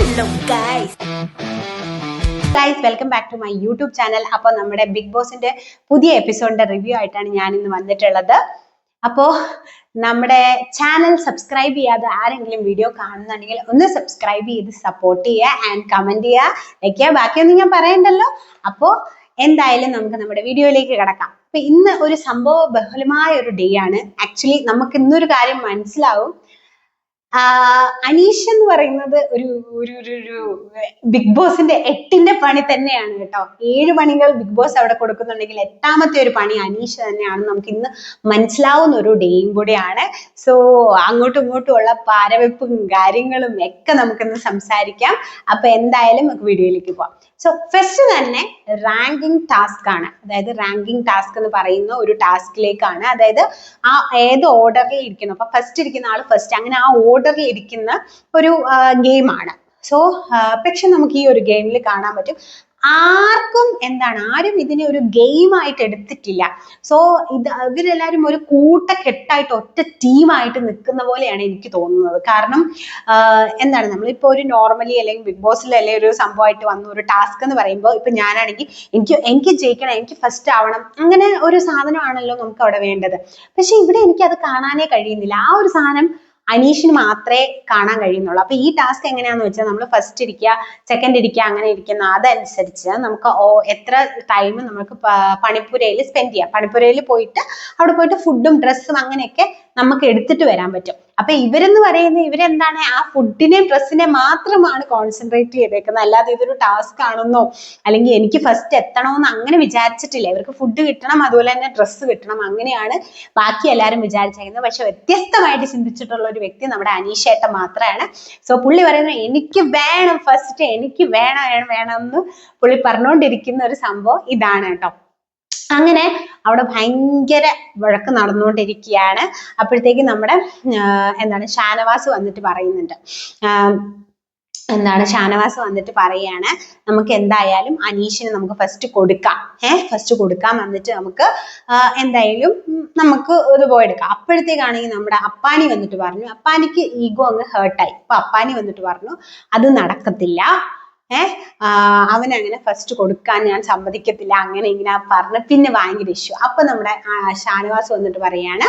Hello guys guys welcome back to my YouTube channel അപ്പോൾ നമ്മുടെ big ബോസിന്റെ പുതിയ എപ്പിസോഡിന്റെ റിവ്യൂ ആയിട്ടാണ് ഞാൻ ഇന്ന് വന്നിട്ടുള്ളത്. അപ്പോ നമ്മുടെ ചാനൽ സബ്സ്ക്രൈബ് ചെയ്യാതെ ആരെങ്കിലും വീഡിയോ കാണുന്നുണ്ടെങ്കിൽ ഒന്ന് സബ്സ്ക്രൈബ് ചെയ്ത് സപ്പോർട്ട് ചെയ്യുക ആൻഡ് കമന്റ് ചെയ്യുക. ലൈക്ക് ചെയ്യുക. ബാക്കിയൊന്നും ഞാൻ പറയണ്ടല്ലോ. അപ്പോ എന്തായാലും നമുക്ക് നമ്മുടെ വീഡിയോയിലേക്ക് കിടക്കാം. അപ്പൊ ഇന്ന് ഒരു സംഭവ ബഹുലമായ ഒരു ഡേ ആണ്. ആക്ച്വലി നമുക്ക് ഇന്നൊരു കാര്യം മനസ്സിലാവും. അനീഷ് എന്ന് പറയുന്നത് ഒരു ഒരു ഒരു ബിഗ് ബോസിന്റെ എട്ടിന്റെ പണി തന്നെയാണ് കേട്ടോ. ഏഴ് പണികൾ ബിഗ് ബോസ് അവിടെ കൊടുക്കുന്നുണ്ടെങ്കിൽ എട്ടാമത്തെ ഒരു പണി അനീഷ് തന്നെയാണ് നമുക്ക് ഇന്ന് മനസ്സിലാവുന്ന ഒരു ഡേയും കൂടിയാണ്. സോ അങ്ങോട്ടും ഇങ്ങോട്ടും ഉള്ള പാരവെപ്പും കാര്യങ്ങളും ഒക്കെ നമുക്കിന്ന് സംസാരിക്കാം. അപ്പൊ എന്തായാലും നമുക്ക് വീഡിയോയിലേക്ക് പോവാം. സോ ഫസ്റ്റ് തന്നെ റാങ്കിങ് ടാസ്ക് ആണ്. അതായത് റാങ്കിങ് ടാസ്ക് എന്ന് പറയുന്ന ഒരു ടാസ്കിലേക്കാണ് അതായത് ആ ഏത് ഓർഡറിൽ ഇരിക്കുന്നു. അപ്പൊ ഫസ്റ്റ് ഇരിക്കുന്ന ആൾ ഫസ്റ്റ് അങ്ങനെ ആ ഓർഡറിൽ ഇരിക്കുന്ന ഒരു ഗെയിമാണ് സോ പക്ഷെ നമുക്ക് ഈ ഒരു ഗെയിമിൽ കാണാൻ പറ്റും. ആർക്കും എന്താണ് ആരും ഇതിനെ ഒരു ഗെയിം ആയിട്ട് എടുത്തിട്ടില്ല. സോ ഇത് ഇവരെല്ലാവരും ഒരു കൂട്ടക്കെട്ടായിട്ട് ഒറ്റ ടീമായിട്ട് നിൽക്കുന്ന പോലെയാണ് എനിക്ക് തോന്നുന്നത്. കാരണം എന്താണ് നമ്മളിപ്പോൾ ഒരു നോർമലി അല്ലെങ്കിൽ ബിഗ് ബോസിൽ അല്ലെങ്കിൽ ഒരു സംഭവമായിട്ട് വന്ന ഒരു ടാസ്ക് എന്ന് പറയുമ്പോൾ ഇപ്പൊ ഞാനാണെങ്കിൽ എനിക്ക് എനിക്ക് ജയിക്കണം എനിക്ക് ഫസ്റ്റ് ആവണം അങ്ങനെ ഒരു സാധനമാണല്ലോ നമുക്ക് അവിടെ വേണ്ടത്. പക്ഷെ ഇവിടെ എനിക്ക് അത് കാണാനേ കഴിയുന്നില്ല. ആ ഒരു സാധനം അനീഷിന് മാത്രമേ കാണാൻ കഴിയുന്നുള്ളൂ. അപ്പൊ ഈ ടാസ്ക് എങ്ങനെയാന്ന് വെച്ചാൽ നമ്മൾ ഫസ്റ്റ് ഇരിക്കുക സെക്കൻഡ് ഇരിക്കുക അങ്ങനെ ഇരിക്കുന്ന അതനുസരിച്ച് നമുക്ക് എത്ര ടൈം നമുക്ക് പണിപ്പുരയിൽ സ്പെൻഡ് ചെയ്യാം. പണിപ്പുരയിൽ പോയിട്ട് അവിടെ പോയിട്ട് ഫുഡും ഡ്രസ്സും അങ്ങനെയൊക്കെ നമുക്ക് എടുത്തിട്ട് വരാൻ പറ്റും. അപ്പൊ ഇവരെന്ന് പറയുന്നത് ഇവരെന്താണ്? ആ ഫുഡിനെയും ഡ്രസ്സിനെ മാത്രമാണ് കോൺസെൻട്രേറ്റ് ചെയ്തേക്കുന്നത്. അല്ലാതെ ഇതൊരു ടാസ്ക് ആണെന്നോ അല്ലെങ്കിൽ എനിക്ക് ഫസ്റ്റ് എത്തണമെന്ന് അങ്ങനെ വിചാരിച്ചിട്ടില്ല. ഇവർക്ക് ഫുഡ് കിട്ടണം അതുപോലെ തന്നെ ഡ്രസ്സ് കിട്ടണം. അങ്ങനെയാണ് ബാക്കി എല്ലാവരും വിചാരിച്ചേക്കുന്നത്. പക്ഷെ വ്യത്യസ്തമായിട്ട് ചിന്തിച്ചിട്ടുള്ള ഒരു വ്യക്തി നമ്മുടെ അനീഷേട്ടൻ മാത്രമാണ് സോ പുള്ളി പറയുന്നത് എനിക്ക് വേണം ഫസ്റ്റ് എനിക്ക് വേണം വേണം എന്ന് പുള്ളി പറഞ്ഞുകൊണ്ടിരിക്കുന്ന ഒരു സംഭവം ഇതാണ് കേട്ടോ. അങ്ങനെ അവിടെ ഭയങ്കര വഴക്ക് നടന്നുകൊണ്ടിരിക്കുകയാണ്. അപ്പോഴത്തേക്ക് നമ്മുടെ എന്താണ് ഷാനവാസ് വന്നിട്ട് പറയുന്നുണ്ട്. എന്താണ് ഷാനവാസ് വന്നിട്ട് പറയാണ് നമുക്ക് എന്തായാലും അനീഷിന് നമുക്ക് ഫസ്റ്റ് കൊടുക്കാം. ഏഹ് ഫസ്റ്റ് കൊടുക്കാം എന്നിട്ട് നമുക്ക് എന്തായാലും നമുക്ക് ഇത് പോയെടുക്കാം. അപ്പോഴത്തേക്കാണെങ്കിൽ നമ്മുടെ അപ്പാനി വന്നിട്ട് പറഞ്ഞു അപ്പാനിക്ക് ഈഗോ അങ്ങ് ഹേർട്ടായി അപ്പൊ അപ്പാനി വന്നിട്ട് പറഞ്ഞു അത് നടക്കത്തില്ല. ഏഹ് അവൻ അങ്ങനെ ഫസ്റ്റ് കൊടുക്കാൻ ഞാൻ സമ്മതിക്കത്തില്ല. അങ്ങനെ ഇങ്ങനെ പറഞ്ഞ് പിന്നെ ഭയങ്കര ഇഷ്യൂ അപ്പൊ നമ്മുടെ ഷാനവാസ് വന്നിട്ട് പറയാണ്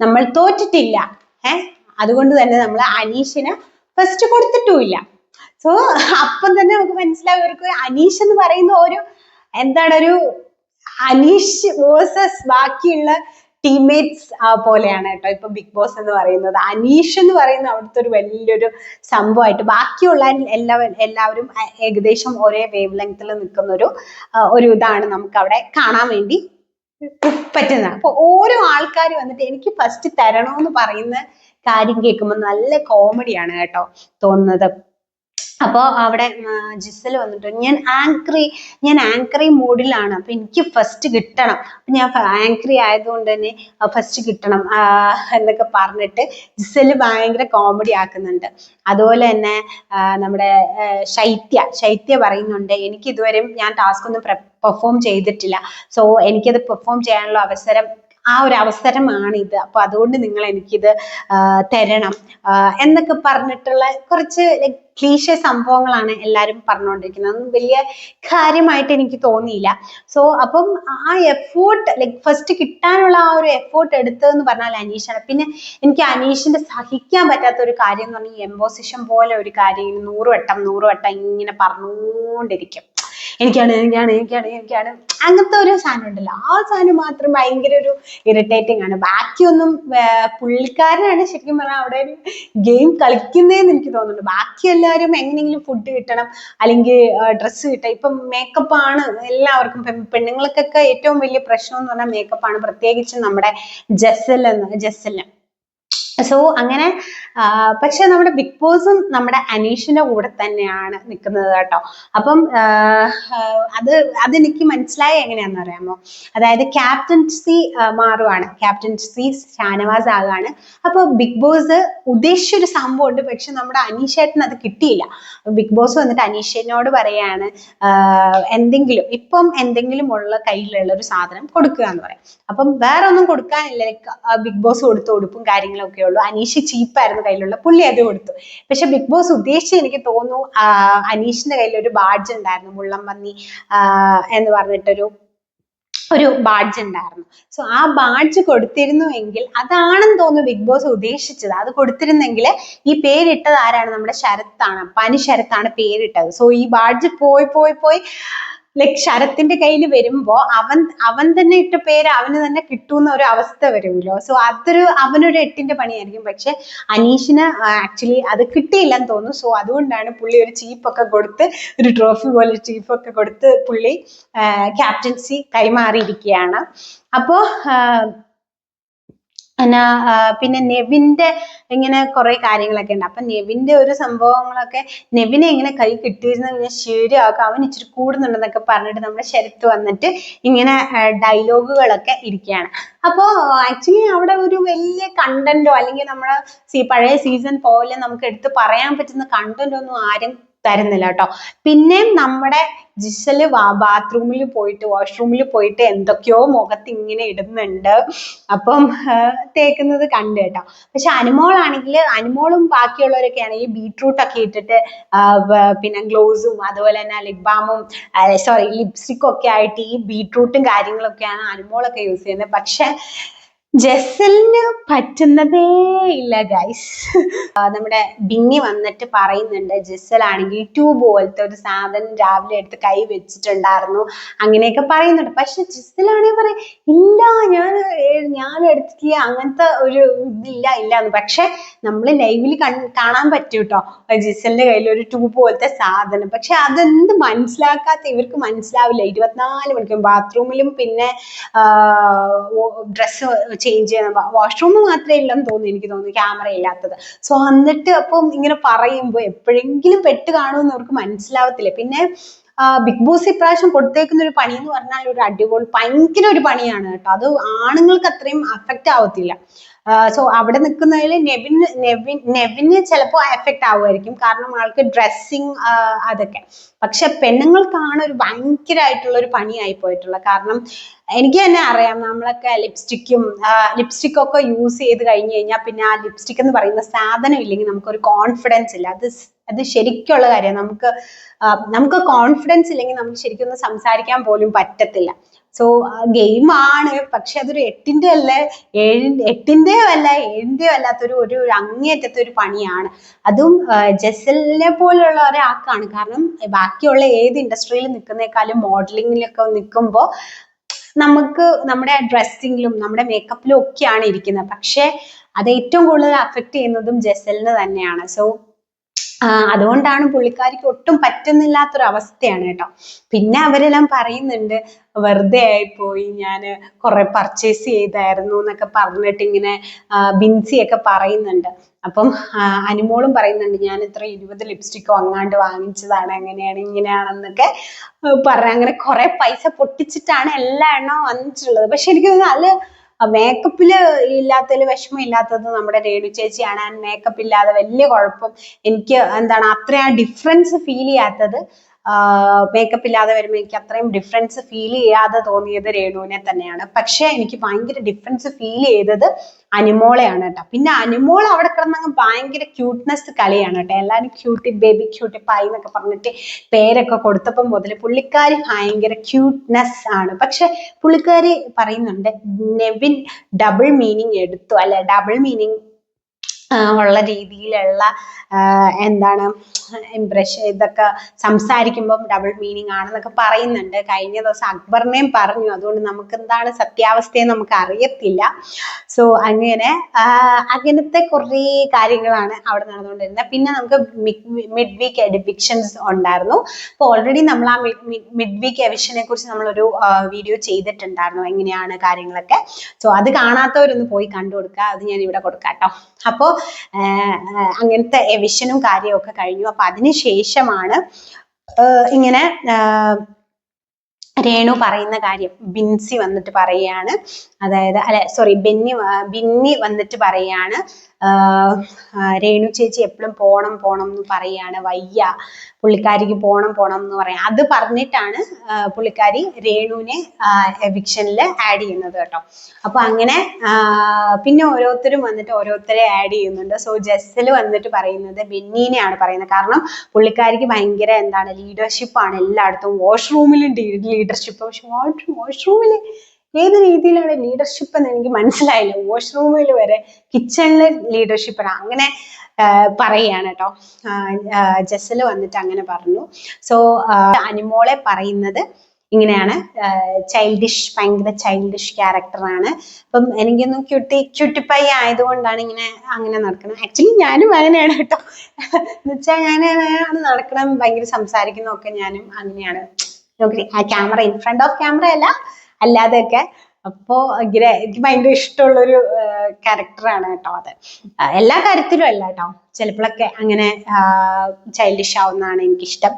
നമ്മൾ തോറ്റിട്ടില്ല. ഏഹ് അതുകൊണ്ട് തന്നെ നമ്മൾ അനീഷിന് ഫസ്റ്റ് കൊടുത്തിട്ടുമില്ല. സോ അപ്പം തന്നെ നമുക്ക് മനസ്സിലാവും ഇവർക്ക് അനീഷ് എന്ന് പറയുന്ന ഒരു എന്താണ് ഒരു അനീഷ് വേഴ്സസ് ബാക്കിയുള്ള ടീംമേറ്റ്സ് പോലെയാണ് കേട്ടോ. ഇപ്പൊ ബിഗ് ബോസ് എന്ന് പറയുന്നത്. അനീഷ് എന്ന് പറയുന്ന അവിടുത്തെ ഒരു വലിയൊരു സംഭവമായിട്ട് ബാക്കിയുള്ള എല്ലാ എല്ലാവരും ഏകദേശം ഒരേ വേവ് ലെങ്ത്തിൽ നിൽക്കുന്ന ഒരു ഒരു ഇതാണ് നമുക്ക് അവിടെ കാണാൻ വേണ്ടി പറ്റുന്നത്. അപ്പൊ ഓരോ ആൾക്കാർ വന്നിട്ട് എനിക്ക് ഫസ്റ്റ് തരണമെന്ന് പറയുന്ന കാര്യം കേൾക്കുമ്പോൾ നല്ല കോമഡിയാണ് കേട്ടോ തോന്നുന്നത്. അപ്പോൾ അവിടെ ജിസൽ വന്നിട്ട് ഞാൻ ആങ്കറി ഞാൻ ആങ്കറി മോഡിലാണ് അപ്പൊ എനിക്ക് ഫസ്റ്റ് കിട്ടണം. അപ്പൊ ഞാൻ ആങ്കറി ആയതുകൊണ്ട് തന്നെ ഫസ്റ്റ് കിട്ടണം എന്നൊക്കെ പറഞ്ഞിട്ട് ജിസൽ ഭയങ്കര കോമഡി ആക്കുന്നുണ്ട്. അതുപോലെ തന്നെ നമ്മുടെ ശൈത്യ ശൈത്യ പറയുന്നുണ്ട് എനിക്ക് ഇതുവരെയും ഞാൻ ടാസ്ക് ഒന്നും പെർഫോം ചെയ്തിട്ടില്ല. സോ എനിക്കത് പെർഫോം ചെയ്യാനുള്ള അവസരം ആ ഒരു അവസരമാണ് ഇത് അപ്പൊ അതുകൊണ്ട് നിങ്ങൾ എനിക്കിത് തരണം. എന്നൊക്കെ പറഞ്ഞിട്ടുള്ള കുറച്ച് ക്ലീശ സംഭവങ്ങളാണ് എല്ലാവരും പറഞ്ഞുകൊണ്ടിരിക്കുന്നത് അതൊന്നും വലിയ കാര്യമായിട്ട് എനിക്ക് തോന്നിയില്ല. സോ അപ്പം ആ എഫോർട്ട് ലൈക് ഫസ്റ്റ് കിട്ടാനുള്ള ആ ഒരു എഫോർട്ട് എടുത്തതെന്ന് പറഞ്ഞാൽ അനീഷാണ്. പിന്നെ എനിക്ക് അനീഷിന്റെ സഹിക്കാൻ പറ്റാത്ത ഒരു കാര്യം എന്ന് പറഞ്ഞാൽ എംബോസിഷൻ പോലെ ഒരു കാര്യം ഇങ്ങനെ നൂറ് വട്ടം നൂറ് വട്ടം ഇങ്ങനെ പറഞ്ഞുകൊണ്ടിരിക്കും എനിക്കാണ് എനിക്കാണ് എനിക്കാണ് എനിക്കാണ്. അങ്ങനത്തെ ഒരു സാധനം ഉണ്ടല്ലോ. ആ സാധനം മാത്രം ഭയങ്കര ഒരു ഇറിറ്റേറ്റിംഗ് ആണ്. ബാക്കിയൊന്നും പുള്ളിക്കാരനാണ് ശരിക്കും പറഞ്ഞാൽ അവിടെ ഒരു ഗെയിം കളിക്കുന്നതെന്ന് എനിക്ക് തോന്നുന്നുണ്ട്. ബാക്കി എല്ലാവരും എങ്ങനെയെങ്കിലും ഫുഡ് കിട്ടണം അല്ലെങ്കിൽ ഡ്രസ്സ് കിട്ടണം. ഇപ്പം മേക്കപ്പ് ആണ് എല്ലാവർക്കും. പെണ്ണുങ്ങൾക്കൊക്കെ ഏറ്റവും വലിയ പ്രശ്നം എന്ന് പറഞ്ഞാൽ മേക്കപ്പ് ആണ്. പ്രത്യേകിച്ച് നമ്മുടെ ജസൽ എന്ന് ജസലിന് സോ അങ്ങനെ പക്ഷെ നമ്മുടെ ബിഗ് ബോസും നമ്മുടെ അനീഷിന്റെ കൂടെ തന്നെയാണ് നിൽക്കുന്നത് കേട്ടോ. അപ്പം അത് അതെനിക്ക് മനസ്സിലായ എങ്ങനെയാണെന്ന് അറിയാമോ? അതായത് ക്യാപ്റ്റൻസി മാറുവാണ്. ക്യാപ്റ്റൻസി ഷാനവാസ് ആകാണ്. അപ്പോൾ ബിഗ് ബോസ് ഉദ്ദേശിച്ചൊരു സംഭവം ഉണ്ട് പക്ഷെ നമ്മുടെ അനീഷേട്ടന് അത് കിട്ടിയില്ല. ബിഗ് ബോസ് വന്നിട്ട് അനീഷേനോട് പറയാണ് എന്തെങ്കിലും ഇപ്പം എന്തെങ്കിലും ഉള്ള കയ്യിലുള്ള ഒരു സാധനം കൊടുക്കുക എന്ന് പറയും. അപ്പം വേറെ ഒന്നും കൊടുക്കാനില്ല ബിഗ് ബോസ് കൊടുത്ത ഉടുപ്പും കാര്യങ്ങളും ഉള്ളൂ അനീഷ് ചീപ്പായിരുന്നു കയ്യിലുള്ള. പുള്ളി അത് കൊടുത്തു. പക്ഷെ ബിഗ് ബോസ് ഉദ്ദേശിച്ച് എനിക്ക് തോന്നുന്നു അനീഷിന്റെ കയ്യിൽ ഒരു ബാഡ്ജ് ഉണ്ടായിരുന്നു. മുള്ളംപന്നി പന്നി എന്ന് പറഞ്ഞിട്ടൊരു ഒരു ബാഡ്ജ് ഉണ്ടായിരുന്നു. സോ ആ ബാഡ്ജ് കൊടുത്തിരുന്നു എങ്കിൽ അതാണെന്ന് തോന്നുന്നു ബിഗ് ബോസ് ഉദ്ദേശിച്ചത്. അത് കൊടുത്തിരുന്നെങ്കിൽ ഈ പേരിട്ടത് ആരാണ്? നമ്മുടെ ശരത്താണ്. പനി ശരത്താണ് പേരിട്ടത്. സോ ഈ ബാഡ്ജ് പോയി പോയി പോയി ലൈക് ശരത്തിന്റെ കയ്യിൽ വരുമ്പോ അവൻ അവൻ തന്നെ ഇട്ട പേര് അവന് തന്നെ കിട്ടുന്ന ഒരു അവസ്ഥ വരുമല്ലോ. സോ അതൊരു അവനൊരു എട്ടിന്റെ പണിയായിരിക്കും. പക്ഷെ അനീഷിന് ആക്ച്വലി അത് കിട്ടിയില്ലെന്ന് തോന്നുന്നു. സോ അതുകൊണ്ടാണ് പുള്ളി ഒരു ചീപ്പൊക്കെ കൊടുത്ത് ഒരു ട്രോഫി പോലെ ചീപ്പൊക്കെ കൊടുത്ത് പുള്ളി ക്യാപ്റ്റൻസി കൈമാറിയിരിക്കുകയാണ്. അപ്പോ പിന്നെ നെവിന്റെ ഇങ്ങനെ കുറെ കാര്യങ്ങളൊക്കെ ഉണ്ട്. അപ്പൊ നെവിന്റെ ഒരു സംഭവങ്ങളൊക്കെ നെവിനെ ഇങ്ങനെ കൈ കിട്ടിയിരുന്ന ഇങ്ങനെ ശരിയാക്കും. അവൻ ഇച്ചിരി കൂടുന്നുണ്ടെന്നൊക്കെ പറഞ്ഞിട്ട് നമ്മുടെ ശരത്ത് വന്നിട്ട് ഇങ്ങനെ ഡയലോഗുകളൊക്കെ ഇരിക്കുകയാണ്. അപ്പോ ആക്ച്വലി അവിടെ ഒരു വലിയ കണ്ടന്റോ അല്ലെങ്കിൽ നമ്മുടെ പഴയ സീസൺ പോലെ നമുക്ക് എടുത്ത് പറയാൻ പറ്റുന്ന കണ്ടന്റോ ഒന്നും ആരും തരുന്നില്ല കേട്ടോ. പിന്നെ നമ്മുടെ ജിസൽ ബാത്റൂമിൽ പോയിട്ട് വാഷ്റൂമിൽ പോയിട്ട് എന്തൊക്കെയോ മുഖത്ത് ഇങ്ങനെ ഇടുന്നുണ്ട്. അപ്പം തേക്കുന്നത് കണ്ടു കേട്ടോ. പക്ഷെ അനുമോളാണെങ്കിൽ അനുമോളും ബാക്കിയുള്ളവരൊക്കെ ആണെങ്കിൽ ബീട്രൂട്ട് ഒക്കെ ഇട്ടിട്ട് പിന്നെ ഗ്ലോസും അതുപോലെ തന്നെ ലിപ് ബാമും സോറി ലിപ്സ്റ്റിക്കും ഒക്കെ ആയിട്ട് ഈ ബീട്രൂട്ടും കാര്യങ്ങളൊക്കെയാണ് അനുമോളൊക്കെ യൂസ് ചെയ്യുന്നത്. പക്ഷെ ജസലിന് പറ്റുന്നതേ ഇല്ല ഗൈസ് നമ്മുടെ ബിന്നി വന്നിട്ട് പറയുന്നുണ്ട് ജസൽ ആണെങ്കിൽ ട്യൂബ് പോലത്തെ ഒരു സാധനം രാവിലെ എടുത്ത് കൈ വെച്ചിട്ടുണ്ടായിരുന്നു അങ്ങനെയൊക്കെ പറയുന്നുണ്ട്. പക്ഷെ ജസലാണെങ്കിൽ പറയും ഇല്ല ഞാൻ ഞാൻ എടുത്തിട്ടില്ല അങ്ങനത്തെ ഒരു ഇതില്ല ഇല്ല എന്ന് പക്ഷെ നമ്മൾ ലൈവിൽ കാണാൻ പറ്റും കേട്ടോ ജിസലിന്റെ കയ്യിൽ ഒരു ട്യൂബ് പോലത്തെ സാധനം. പക്ഷെ അതെന്ത് മനസ്സിലാക്കാത്ത ഇവർക്ക് മനസ്സിലാവില്ല. ഇരുപത്തിനാല് മണിക്കൂർ ബാത്റൂമിലും പിന്നെ ഡ്രസ്സ് ചേഞ്ച് ചെയ്യുന്ന വാഷ്റൂം മാത്രമേ ഇല്ലെന്ന് തോന്നുന്നു എനിക്ക് തോന്നുന്നു ക്യാമറ ഇല്ലാത്തത്. സോ എന്നിട്ട് അപ്പം ഇങ്ങനെ പറയുമ്പോൾ എപ്പോഴെങ്കിലും പെട്ട് കാണുമെന്ന് അവർക്ക് മനസ്സിലാവത്തില്ല. പിന്നെ ബിഗ് ബോസ് ഇപ്രാവശ്യം കൊടുത്തേക്കുന്ന ഒരു പണി എന്ന് പറഞ്ഞാൽ ഒരു അടിപൊളി ഭയങ്കര ഒരു പണിയാണ് കേട്ടോ. അത് ആണുങ്ങൾക്ക് അത്രയും അഫക്റ്റ് ആവത്തില്ല. സോ അവിടെ നിൽക്കുന്നതിൽ നെവിൻ നെവിൻ നെവിന് ചിലപ്പോൾ എഫക്റ്റ് ആവുമായിരിക്കും. കാരണം ആൾക്ക് ഡ്രസ്സിങ് അതൊക്കെ. പക്ഷെ പെണ്ണുങ്ങൾക്കാണ് ഒരു ഭയങ്കരമായിട്ടുള്ള ഒരു പണിയായി പോയിട്ടുള്ളത്. കാരണം എനിക്ക് തന്നെ അറിയാം നമ്മളൊക്കെ ലിപ്സ്റ്റിക്കും ലിപ്സ്റ്റിക് ഒക്കെ യൂസ് ചെയ്ത് കഴിഞ്ഞു കഴിഞ്ഞാൽ പിന്നെ ആ ലിപ്സ്റ്റിക് എന്ന് പറയുന്ന സാധനം ഇല്ലെങ്കിൽ നമുക്കൊരു കോൺഫിഡൻസ് ഇല്ല. അത് അത് ശരിക്കുള്ള കാര്യം. നമുക്ക് നമുക്ക് കോൺഫിഡൻസ് ഇല്ലെങ്കിൽ നമുക്ക് ശരിക്കും സംസാരിക്കാൻ പോലും പറ്റത്തില്ല. സോ ഗെയിമാണ് പക്ഷെ അതൊരു എട്ടിന്റെ അല്ല ഏഴിന്റെ എട്ടിന്റെയോ അല്ല ഏഴിന്റെയോ അല്ലാത്തൊരു ഒരു അങ്ങേറ്റത്തെ ഒരു പണിയാണ്. അതും ജസലിനെ പോലുള്ള ഒരാൾക്കാണ്. കാരണം ബാക്കിയുള്ള ഏത് ഇൻഡസ്ട്രിയിൽ നിൽക്കുന്നേക്കാളും മോഡലിങ്ങിലൊക്കെ നിൽക്കുമ്പോൾ നമുക്ക് നമ്മുടെ ഡ്രസ്സിങ്ങിലും നമ്മുടെ മേക്കപ്പിലും ഒക്കെയാണ് ഇരിക്കുന്നത്. പക്ഷേ അത് ഏറ്റവും കൂടുതൽ അഫക്റ്റ് ചെയ്യുന്നതും ജസലിന് തന്നെയാണ്. സോ അതുകൊണ്ടാണ് പുള്ളിക്കാരിക്ക് ഒട്ടും പറ്റുന്നില്ലാത്തൊരു അവസ്ഥയാണ് കേട്ടോ. പിന്നെ അവരെല്ലാം പറയുന്നുണ്ട് വെറുതെ ആയിപ്പോയി ഞാൻ കുറെ പർച്ചേസ് ചെയ്തായിരുന്നു എന്നൊക്കെ പറഞ്ഞിട്ട് ഇങ്ങനെ ബിൻസിയൊക്കെ പറയുന്നുണ്ട്. അപ്പം അനുമോളും പറയുന്നുണ്ട് ഞാൻ ഇത്ര ഇരുപത് ലിപ്സ്റ്റിക്കോ അങ്ങാണ്ട് വാങ്ങിച്ചതാണ് എങ്ങനെയാണ് ഇങ്ങനെയാണെന്നൊക്കെ പറഞ്ഞ അങ്ങനെ കുറെ പൈസ പൊട്ടിച്ചിട്ടാണ് എല്ലാ എണ്ണവും വാങ്ങിച്ചിട്ടുള്ളത്. പക്ഷെ എനിക്ക് അതിൽ മേക്കപ്പിൽ ഇല്ലാത്തതിൽ വിഷമം ഇല്ലാത്തത് നമ്മുടെ രേണു ചേച്ചിയാണ്. മേക്കപ്പ് ഇല്ലാതെ വലിയ കുഴപ്പം. എനിക്ക് എന്താണ് അത്രയും ആ ഡിഫറൻസ് ഫീൽ ചെയ്യാത്തത്. മേക്കപ്പ് ഇല്ലാതെ വരുമ്പോൾ എനിക്ക് അത്രയും ഡിഫറൻസ് ഫീൽ ചെയ്യാതെ തോന്നിയത് രേണുവിനെ തന്നെയാണ്. പക്ഷെ എനിക്ക് ഭയങ്കര ഡിഫറൻസ് ഫീൽ ചെയ്തത് അനുമോളെയാണ് കേട്ടോ. പിന്നെ അനുമോൾ അവിടെ കിടന്നങ്ങ് ഭയങ്കര ക്യൂട്ട്നെസ് കളിയാണ് കേട്ടോ. എല്ലാവരും ക്യൂട്ടി ബേബി ക്യൂട്ടി പൈ എന്നൊക്കെ പറഞ്ഞിട്ട് പേരൊക്കെ കൊടുത്തപ്പം മുതൽ പുള്ളിക്കാരി ഭയങ്കര ക്യൂട്ട്നെസ് ആണ്. പക്ഷെ പുള്ളിക്കാരി പറയുന്നുണ്ട് നെവിൻ ഡബിൾ മീനിങ് എടുത്തു. അല്ലെ ഡബിൾ മീനിങ് ഉള്ള രീതിയിലുള്ള എന്താണ് ഇംപ്രഷൻ ഇതൊക്കെ സംസാരിക്കുമ്പം ഡബിൾ മീനിങ് ആണെന്നൊക്കെ പറയുന്നുണ്ട്. കഴിഞ്ഞ ദിവസം അക്ബറിനെയും പറഞ്ഞു. അതുകൊണ്ട് നമുക്ക് എന്താണ് സത്യാവസ്ഥയെന്ന് നമുക്ക് അറിയത്തില്ല. സോ അങ്ങനെ അങ്ങനത്തെ കുറേ കാര്യങ്ങളാണ് അവിടെ നടന്നുകൊണ്ടിരുന്നത്. പിന്നെ നമുക്ക് മിഡ് വീക്ക് എഡിഫിക്ഷൻസ് ഉണ്ടായിരുന്നു. അപ്പോൾ ഓൾറെഡി നമ്മൾ ആ മിഡ് വീക്ക് എവിഷനെ കുറിച്ച് നമ്മളൊരു വീഡിയോ ചെയ്തിട്ടുണ്ടായിരുന്നു. എങ്ങനെയാണ് കാര്യങ്ങളൊക്കെ. സോ അത് കാണാത്തവരൊന്ന് പോയി കണ്ടു കൊടുക്കുക അത് ഞാൻ ഇവിടെ കൊടുക്കാം കേട്ടോ അപ്പോൾ അങ്ങനത്തെ എവിഷനും കാര്യവും ഒക്കെ കഴിഞ്ഞു. അപ്പൊ അതിന് ശേഷമാണ് ഇങ്ങനെ രേണു പറയുന്ന കാര്യം. ബിൻസി വന്നിട്ട് പറയുകയാണ്. അതായത് അല്ലെ സോറി ബെന്നി ബിന്നി വന്നിട്ട് പറയാണ് രേണു ചേച്ചി എപ്പോഴും പോണം പോണം എന്ന് പറയാണ്. വയ്യ പുള്ളിക്കാരിക്ക് പോണം പോണം എന്ന് പറയാം. അത് പറഞ്ഞിട്ടാണ് പുള്ളിക്കാരി രേണുവിനെ എവിക്ഷനിൽ ആഡ് ചെയ്യുന്നത് കേട്ടോ. അപ്പൊ അങ്ങനെ പിന്നെ ഓരോരുത്തരും വന്നിട്ട് ഓരോരുത്തരെ ആഡ് ചെയ്യുന്നുണ്ട്. സോ ജസ്സിൽ വന്നിട്ട് പറയുന്നത് ബെന്നീനെയാണ് പറയുന്നത്. കാരണം പുള്ളിക്കാരിക്ക് ഭയങ്കര എന്താണ് ലീഡർഷിപ്പ് ആണ് എല്ലായിടത്തും. വാഷ്റൂമിലും ലീഡർഷിപ്പ് പക്ഷെ വാഷ് വാഷ്റൂമിൽ ഏത് രീതിയിലാണ് ലീഡർഷിപ്പ് എന്ന് എനിക്ക് മനസ്സിലായില്ല. വാഷ്റൂമിൽ വരെ കിച്ചണിൽ ലീഡർഷിപ്പ് ആണ് അങ്ങനെ പറയുകയാണ് കേട്ടോ ജസ്സിൽ വന്നിട്ട് അങ്ങനെ പറഞ്ഞു. സോ അനിമോളെ പറയുന്നത് ഇങ്ങനെയാണ്. ചൈൽഡിഷ് ഭയങ്കര ചൈൽഡിഷ് ക്യാരക്ടറാണ് അപ്പം എനിക്കൊന്നും ക്യൂട്ടി ക്യൂട്ടിപ്പൈ ആയതുകൊണ്ടാണ് ഇങ്ങനെ അങ്ങനെ നടക്കുന്നത് ആക്ച്വലി ഞാനും അങ്ങനെയാണ് കേട്ടോ എന്ന് വെച്ചാൽ ഞാൻ നടക്കണം ഭയങ്കര സംസാരിക്കുന്നതൊക്കെ ഞാനും അങ്ങനെയാണ്. Camera in front of camera അല്ല. അല്ലാതെയൊക്കെ അപ്പോ ഇങ്ങനെ എനിക്ക് ഭയങ്കര ഇഷ്ടമുള്ളൊരു ക്യാരക്ടറാണ് കേട്ടോ അത്. എല്ലാ കാര്യത്തിലും അല്ല കേട്ടോ. ചിലപ്പോഴൊക്കെ അങ്ങനെ ചൈൽഡിഷ് ആവുന്നതാണ് എനിക്കിഷ്ടം.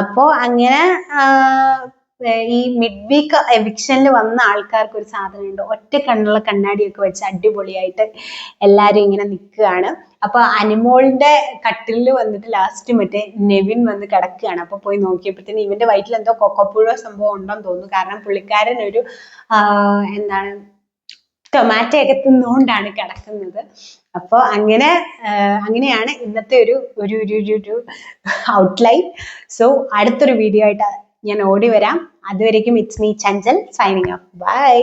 അപ്പോ അങ്ങനെ ഈ മിഡ് വീക്ക് എവിക്ഷനിൽ വന്ന ആൾക്കാർക്ക് ഒരു സാധനമുണ്ട്. ഒറ്റ കണ്ണുള്ള കണ്ണാടിയൊക്കെ വെച്ച് അടിപൊളിയായിട്ട് എല്ലാരും ഇങ്ങനെ നിൽക്കുകയാണ്. അപ്പൊ അനിമോളിന്റെ കട്ടിലിൽ വന്നിട്ട് ലാസ്റ്റ് മറ്റേ നെവിൻ വന്ന് കിടക്കുകയാണ്. അപ്പൊ പോയി നോക്കിയപ്പോഴത്തേന് ഇവന്റെ വയറ്റിൽ എന്തോ കൊക്കപ്പുഴ സംഭവം ഉണ്ടെന്ന് തോന്നുന്നു. കാരണം പുള്ളിക്കാരൻ ഒരു എന്താണ് ടൊമാറ്റോ ഒക്കെ തിന്നുകൊണ്ടാണ് കിടക്കുന്നത്. അപ്പോൾ അങ്ങനെ അങ്ങനെയാണ് ഇന്നത്തെ ഒരു ഒരു ഒരു ഒരു ഔട്ട്ലൈൻ സോ അടുത്തൊരു വീഡിയോ ആയിട്ട് ഞാൻ ഓടി വരാം. അതുവരേക്കും it's me Chanchal signing off bye